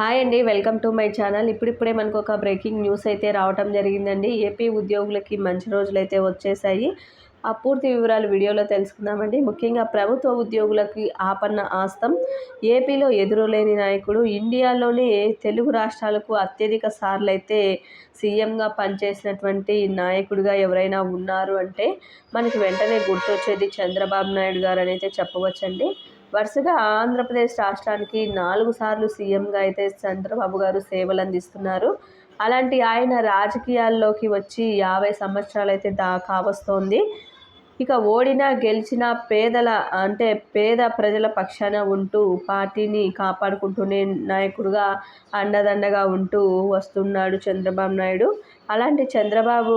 Hi అండి welcome to my channel. ఇప్పుడిప్పుడే మనకు ఒక బ్రేకింగ్ న్యూస్ అయితే రావటం జరిగిందండి. ఏపీ ఉద్యోగులకి మంచి రోజులు అయితే వచ్చేసాయి ఆ పూర్తి వివరాలు వీడియోలో తెలుసుకుందామండి. ముఖ్యంగా ప్రభుత్వ ఉద్యోగులకి ఆపన్న ఆస్తం ఏపీలో ఎదురులేని నాయకుడు ఇండియాలోనే తెలుగు రాష్ట్రాలకు అత్యధిక సార్లు అయితే సీఎంగా పనిచేసినటువంటి నాయకుడిగా ఎవరైనా ఉన్నారు అంటే మనకి వెంటనే గుర్తొచ్చేది చంద్రబాబు నాయుడు గారు అని అయితే చెప్పవచ్చండి. వరుసగా ఆంధ్రప్రదేశ్ రాష్ట్రానికి నాలుగు సార్లు సీఎంగా అయితే చంద్రబాబు గారు సేవలు అందిస్తున్నారు. అలాంటి ఆయన రాజకీయాల్లోకి వచ్చి యాభై సంవత్సరాలు అయితే దా కావస్తోంది ఇక ఓడినా గెలిచిన పేదల అంటే పేద ప్రజల పక్షాన ఉంటూ పార్టీని కాపాడుకుంటూనే నాయకుడుగా అండదండగా ఉంటూ వస్తున్నాడు చంద్రబాబు నాయుడు. అలాంటి చంద్రబాబు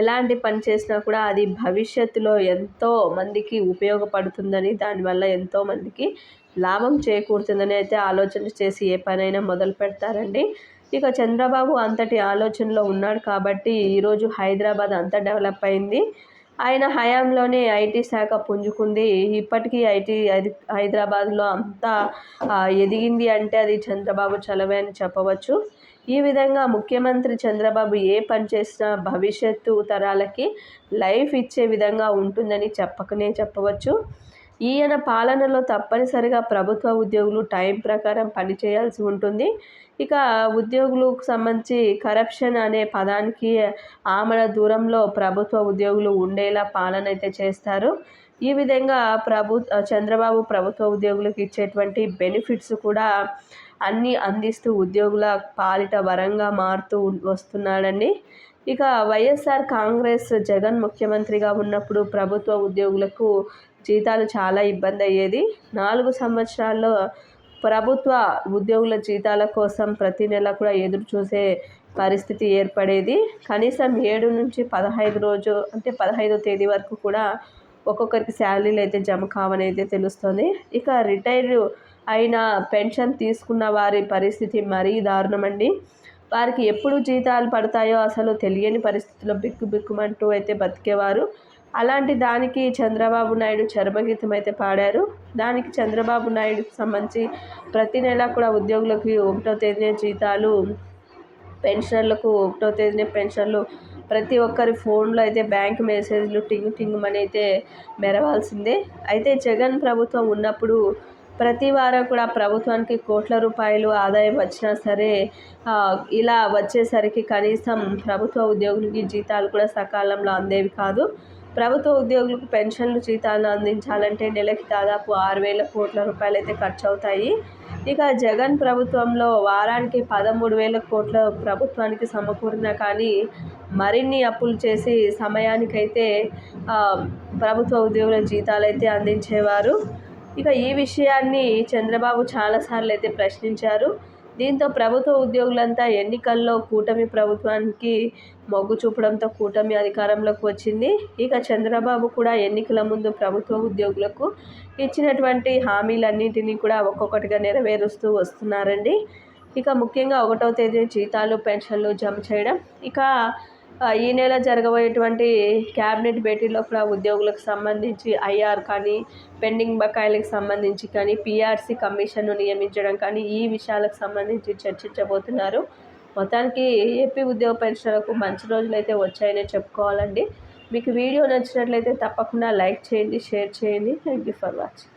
ఎలాంటి పని చేసినా కూడా అది భవిష్యత్తులో ఎంతో మందికి ఉపయోగపడుతుందని దానివల్ల ఎంతో మందికి లాభం చేకూరుతుందని అయితే ఆలోచన చేసి ఏ పనైనా మొదలు పెడతారండి. ఇక చంద్రబాబు అంతటి ఆలోచనలో ఉన్నాడు కాబట్టి ఈరోజు హైదరాబాద్ అంతా డెవలప్ అయింది. ఆయన హయాంలోనే ఐటీ శాఖ పుంజుకుంది. ఇప్పటికీ ఐటీ హైదరాబాద్లో అంతా ఎదిగింది అంటే అది చంద్రబాబు చలవే అని చెప్పవచ్చు. ఈ విధంగా ముఖ్యమంత్రి చంద్రబాబు ఏ పని చేసినా భవిష్యత్తు తరాలకి లైఫ్ ఇచ్చే విధంగా ఉంటుందని చెప్పకనే చెప్పవచ్చు. ఈయన పాలనలో తప్పనిసరిగా ప్రభుత్వ ఉద్యోగులు టైం ప్రకారం పనిచేయాల్సి ఉంటుంది. ఇక ఉద్యోగులకు సంబంధించి కరప్షన్ అనే పదానికి ఆమడ దూరంలో ప్రభుత్వ ఉద్యోగులు ఉండేలా పాలన అయితే చేస్తారు. ఈ విధంగా ప్రభు చంద్రబాబు ప్రభుత్వ ఉద్యోగులకు ఇచ్చేటువంటి బెనిఫిట్స్ కూడా అన్నీ అందిస్తూ ఉద్యోగుల పాలిట వరంగా మారుతూ వస్తున్నాడండి. ఇక వైఎస్ఆర్ కాంగ్రెస్ జగన్ ముఖ్యమంత్రిగా ఉన్నప్పుడు ప్రభుత్వ ఉద్యోగులకు జీతాలు చాలా ఇబ్బంది అయ్యేది. నాలుగు సంవత్సరాల్లో ప్రభుత్వ ఉద్యోగుల జీతాల కోసం ప్రతి నెల కూడా ఎదురు చూసే పరిస్థితి ఏర్పడేది. కనీసం ఏడు నుంచి పదహైదు రోజు అంటే పదహైదో తేదీ వరకు కూడా ఒక్కొక్కరికి శాలరీలు అయితే జమ కావనైతే అయితే తెలుస్తుంది. ఇక రిటైర్ అయిన పెన్షన్ తీసుకున్న వారి పరిస్థితి మరీ దారుణమండి. వారికి ఎప్పుడు జీతాలు పడతాయో అసలు తెలియని పరిస్థితుల్లో బిక్కు బిక్కుమంటూ అయితే బతికేవారు. అలాంటి దానికి చంద్రబాబు నాయుడు చరమగీతం అయితే పాడారు. దానికి చంద్రబాబు నాయుడుకి సంబంధించి ప్రతి నెల కూడా ఉద్యోగులకు ఒకటో తేదీనే జీతాలు పెన్షన్లకు ఒకటో తేదీనే పెన్షన్లు ప్రతి ఒక్కరి ఫోన్లో అయితే బ్యాంక్ మెసేజ్లు టింగ్ టింగ్ అని అయితే మెరవాల్సిందే. అయితే జగన్ ప్రభుత్వం ఉన్నప్పుడు ప్రతి వారం కూడా ప్రభుత్వానికి కోట్ల రూపాయలు ఆదాయం వచ్చినా సరే ఇలా వచ్చేసరికి కనీసం ప్రభుత్వ ఉద్యోగులకి జీతాలు కూడా సకాలంలో అందేవి కాదు. ప్రభుత్వ ఉద్యోగులకు పెన్షన్లు జీతాలను అందించాలంటే నెలకి దాదాపు ఆరు వేల కోట్ల రూపాయలు అయితే ఖర్చు అవుతాయి ఇక జగన్ ప్రభుత్వంలో వారానికి పదమూడు వేల కోట్ల ప్రభుత్వానికి సమకూరినా కానీ మరిన్ని అప్పులు చేసి సమయానికైతే ప్రభుత్వ ఉద్యోగుల జీతాలు అయితే అందించేవారు. ఇక ఈ విషయాన్ని చంద్రబాబు చాలాసార్లు అయితే ప్రశ్నించారు. దీంతో ప్రభుత్వ ఉద్యోగులంతా ఎన్నికల్లో కూటమి ప్రభుత్వానికి మొగ్గు చూపడంతో కూటమి అధికారంలోకి వచ్చింది. ఇక చంద్రబాబు కూడా ఎన్నికల ముందు ప్రభుత్వ ఉద్యోగులకు ఇచ్చినటువంటి హామీలన్నింటినీ కూడా ఒక్కొక్కటిగా నెరవేరుస్తూ వస్తున్నారండి. ఇక ముఖ్యంగా ఒకటో తేదీ జీతాలు పెన్షన్లు జమ చేయడం. ఇక ఈ నెల జరగబోయేటువంటి క్యాబినెట్ భేటీలో కూడా ఉద్యోగులకు సంబంధించి ఐఆర్ కానీ పెండింగ్ బకాయిలకు సంబంధించి కానీ పీఆర్సీ కమిషన్ను నియమించడం కానీ ఈ విషయాలకు సంబంధించి చర్చించబోతున్నారు. మొత్తానికి ఏపీ ఉద్యోగ పెన్షన్లకు మంచి రోజులు అయితే వచ్చాయనే చెప్పుకోవాలండి. మీకు వీడియో నచ్చినట్లయితే తప్పకుండా లైక్ చేయండి షేర్ చేయండి. Thank you for watching